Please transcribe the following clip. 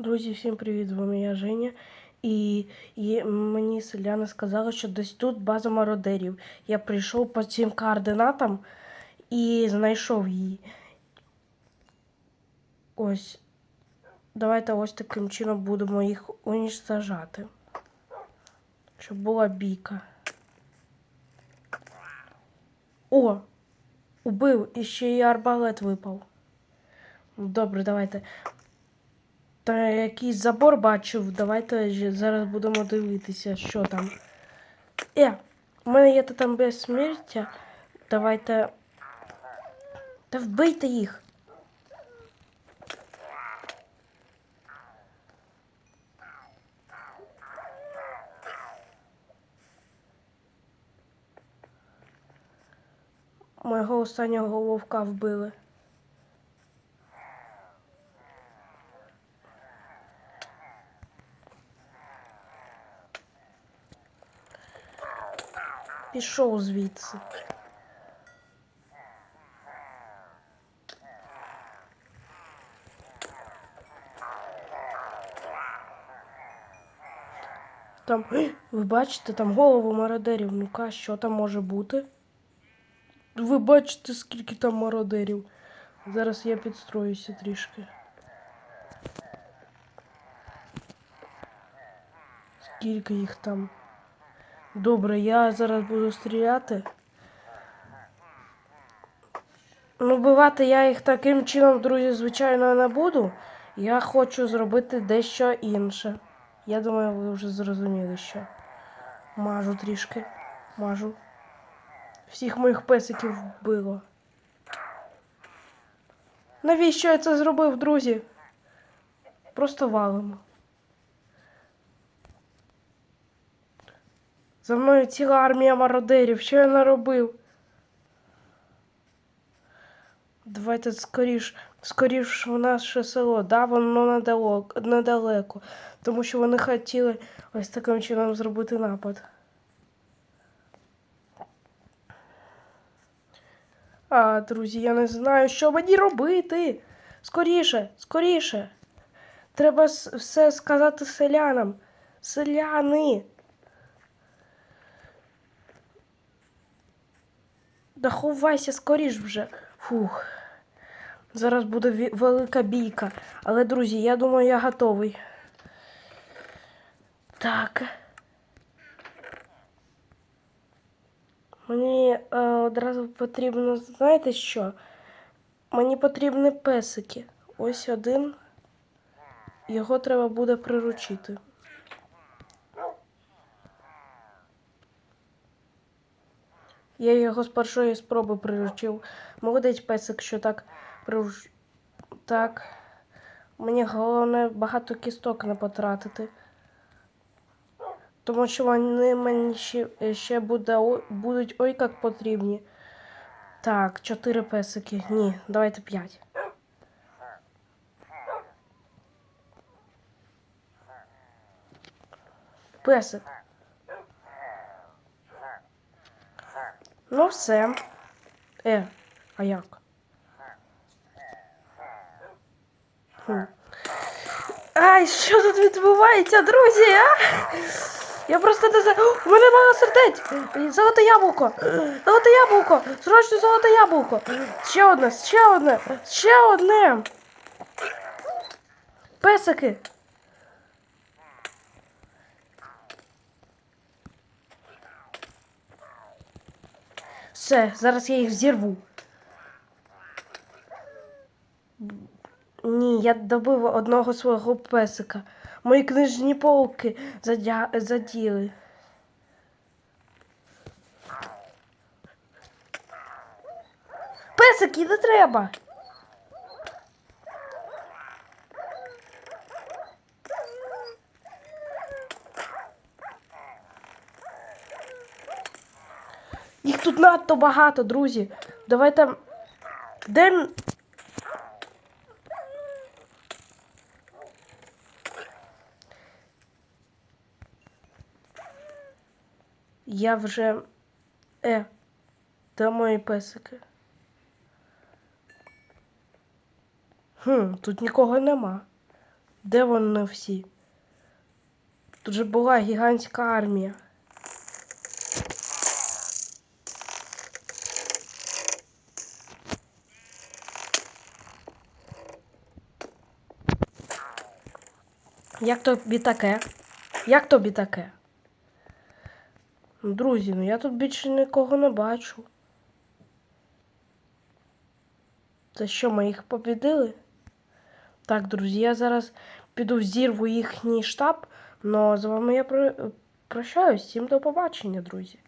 Друзі, всім привіт! З вами я Женя. І, і мені селяни сказали, що десь тут база мародерів. Я прийшов по цим координатам і знайшов її. Ось. Давайте ось таким чином будемо їх уничтожати. Щоб була бійка. О! Убив і ще й арбалет випав. Добре, давайте. Якийсь забор бачив. Давайте зараз будемо дивитися, що там. Е, у мене є там безсмертя. Давайте. Та вбийте їх. Мого останнього вовка вбили. Пішов звідси. Там, ви бачите, там голову мародерів. Ну-ка, що там може бути? Ви бачите, скільки там мародерів. Зараз я підстроюся трішки. Скільки їх там? Добре, я зараз буду стріляти. Ну, бивати я їх таким чином, друзі, звичайно, не буду. Я хочу зробити дещо інше. Я думаю, ви вже зрозуміли, що. Мажу трішки. Мажу. Всіх моїх песиків вбило. Навіщо я це зробив, друзі? Просто валимо. За мною ціла армія мародерів. Що я наробив? Давайте скоріш, скоріш в наше село. Да, воно недалеко, недалеко. Тому що вони хотіли ось таким чином зробити напад. А, друзі, я не знаю, що мені робити. Скоріше, скоріше. Треба все сказати селянам. Селяни. Да ховайся скоріш вже. Фух. Зараз буде велика бійка. Але, друзі, я думаю, я готовий. Так. Мені е, одразу потрібно, знаєте що? Мені потрібні песики. Ось один. Його треба буде приручити. Я його з першої спроби приручив. Молодець песик, що так прируч... Так. Мені головне багато кісток не потратити. Тому що вони мені ще, ще буде, будуть ой як потрібні. Так, чотири песики. Ні, давайте п'ять. Песик. Ну все. Е, а як? Хм. Ай, що тут відбувається, друзі? А? Я просто не. О, У мене мало сердець. Золоте яблуко. Золоте яблуко. Срочно золоте яблуко. Ще одне, ще одне, ще одне. Песики. Все, зараз я їх зірву. Ні, я добив одного свого песика. Мої книжні полки задя... заділи. Песики, не треба. Їх тут надто багато, друзі. Давайте. Де. Я вже. Е, де мої песики? Хм, тут нікого нема. Де вони всі? Тут же була гігантська армія. Як тобі таке? Як тобі таке? Друзі, ну я тут більше нікого не бачу. Це що, ми їх побідили? Так, друзі, я зараз піду зірву їхній штаб, але з вами я про... прощаюсь. Всім до побачення, друзі.